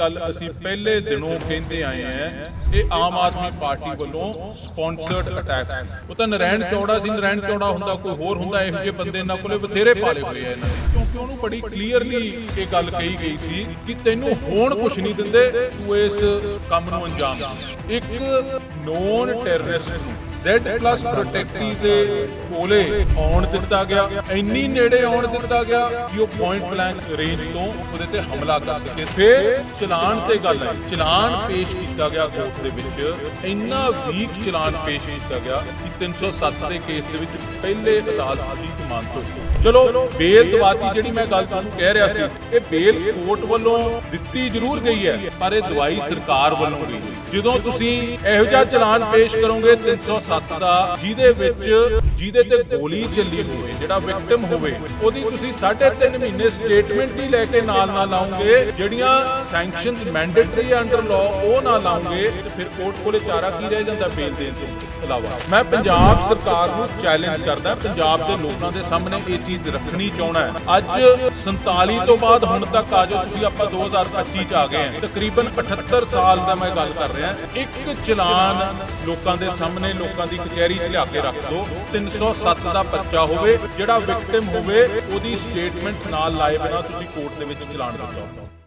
ਗੱਲ ਅਸੀਂ ਪਹਿਲੇ ਦਿਨੋਂ ਕਹਿੰਦੇ ਆਏ ਆ ਇਹ ਆਮ ਆਦਮੀ ਪਾਰਟੀ ਵੱਲੋਂ ਸਪਾਂਸਰਡ ਅਟੈਕ ਉਹ ਤਾਂ ਨਰੈਣ ਚੌੜਾ ਸੀ, ਨਰੈਣ ਚੌੜਾ ਹੁੰਦਾ, ਕੋਈ ਹੋਰ ਹੁੰਦਾ, ਇਹੋ ਜਿਹੇ ਬੰਦੇ ਇਹਨਾਂ ਕੋਲੇ ਬਥੇਰੇ ਪਾਲੇ ਹੋਏ ਆ ਇਹਨਾਂ ਨੇ ਕਿਉਂਕਿ ਉਹਨੂੰ ਬੜੀ ਕਲੀਅਰਲੀ ਇਹ ਗੱਲ ਕਹੀ ਗਈ ਸੀ ਕਿ ਤੈਨੂੰ ਹੋਣ ਕੁਝ ਨਹੀਂ ਦਿੰਦੇ, ਤੂੰ ਇਸ ਕੰਮ ਨੂੰ ਅੰਜਾਮ ਦੇ। ਇੱਕ ਨੋਨ ਟੈਰਰਿਸਟ ਨੂੰ Z ਪ੍ਰੋਟੈਕਟੀ ਦੇ ਕੋਲੇ ਆਉਣ ਦਿੱਤਾ ਗਿਆ। ਇੰਨੀ ਨੇੜੇ ਆਉਣ ਦਿੱਤਾ ਗਿਆ ਕਿ ਉਹ ਪੁਆਇੰਟ ਬਲੈਂਕ ਰੇਂਜ ਤੋਂ ਉਹਦੇ ਤੇ ਹਮਲਾ ਕਰ ਸਕੇ ਫਿਰ ਚਲਾਨ ਤੇ ਗੱਲ ਆਈ। ਚਲਾਨ ਪੇਸ਼ ਕੀਤਾ ਗਿਆ ਕੋਰਟ ਦੇ ਵਿੱਚ। ਇੰਨਾ ਵੀਕ ਚਲਾਨ ਪੇਸ਼ ਕੀਤਾ ਗਿਆ ਕਿ 307 ਦੇ ਕੇਸ ਦੇ ਵਿੱਚ ਪਹਿਲੇ ਅਦਾਲਤ ਦੀ ਜ਼ਮਾਨਤ ਹੋਈ ਚਲੋ ਬੇਲ ਦਵਾਤੀ ਜਿਹੜੀ ਮੈਂ ਗੱਲ ਤੁਹਾਨੂੰ ਕਹਿ ਰਿਹਾ ਸੀ। ਇਹ ਬੇਲ ਕੋਰਟ ਵੱਲੋਂ ਦਿੱਤੀ ਜ਼ਰੂਰ ਗਈ ਹੈ, ਪਰ ਇਹ ਦਵਾਈ ਸਰਕਾਰ ਵੱਲੋਂ ਗਈ ਜਦੋਂ ਤੁਸੀਂ ਇਹੋ ਜਿਹਾ ਚਲਾਨ ਪੇਸ਼ ਕਰੋਗੇ 307 ਦਾ, ਜਿਹਦੇ ਵਿੱਚ, ਜਿਹਦੇ ਤੇ ਗੋਲੀ ਚੱਲੀ ਹੋਵੇ, ਜਿਹੜਾ ਵਿਕਟਮ ਹੋਵੇ, ਉਹਦੀ ਤੁਸੀਂ 3.5 ਮਹੀਨੇ ਸਟੇਟਮੈਂਟ ਹੀ ਲੈ ਕੇ ਨਾਲ ਨਾ ਲਾਉਂਗੇ ਜਿਹੜੀਆਂ ਸੈਂਕਸ਼ਨਸ ਮੈਂਡੇਟਰੀ ਅੰਡਰ ਲਾਅ ਉਹ ਨਾ ਲਾਉਂਗੇ ਤੇ ਫਿਰ ਕੋਰਟ ਕੋਲੇ ਚਾਰਾ ਕੀ ਰਹਿ ਜਾਂਦਾ ਬੇਲ ਦੇਣ ਤੋਂ ਇਲਾਵਾ? ਮੈਂ ਪੰਜਾਬ ਸਰਕਾਰ ਨੂੰ ਚੈਲੰਜ ਕਰਦਾ, ਪੰਜਾਬ ਦੇ ਲੋਕਾਂ ਦੇ ਸਾਹਮਣੇ ਇਹ ਚੀਜ਼ ਰੱਖਣੀ ਚਾਹਣਾ ਹੈ। ਅੱਜ 47 ਤੋਂ ਬਾਅਦ ਹੁਣ ਤੱਕ ਆ ਜਾਓ, ਤੁਸੀਂ ਆਪਾਂ 2025 ਚ ਆ ਗਏ ਹਾਂ। ਤਕਰੀਬਨ 78 ਸਾਲ ਦਾ ਮੈਂ ਗੱਲ ਕਰ ਰਿਹਾ ਰਿਹਾ ਇੱਕ ਚਲਾਨ ਲੋਕਾਂ ਦੇ ਸਾਹਮਣੇ, ਲੋਕਾਂ ਦੀ ਕਚਹਿਰੀ 'ਚ ਲਿਆ ਕੇ ਰੱਖ ਦਿਓ 307 ਦਾ ਪਰਚਾ ਹੋਵੇ, ਜਿਹੜਾ ਵਿਕਟਿਮ ਹੋਵੇ, ਉਹਦੀ ਸਟੇਟਮੈਂਟ ਨਾਲ ਲਾਏ ਬਿਨਾ ਤੁਸੀਂ ਕੋਰਟ ਦੇ ਵਿੱਚ ਚਲਾਨ ਦਿਓ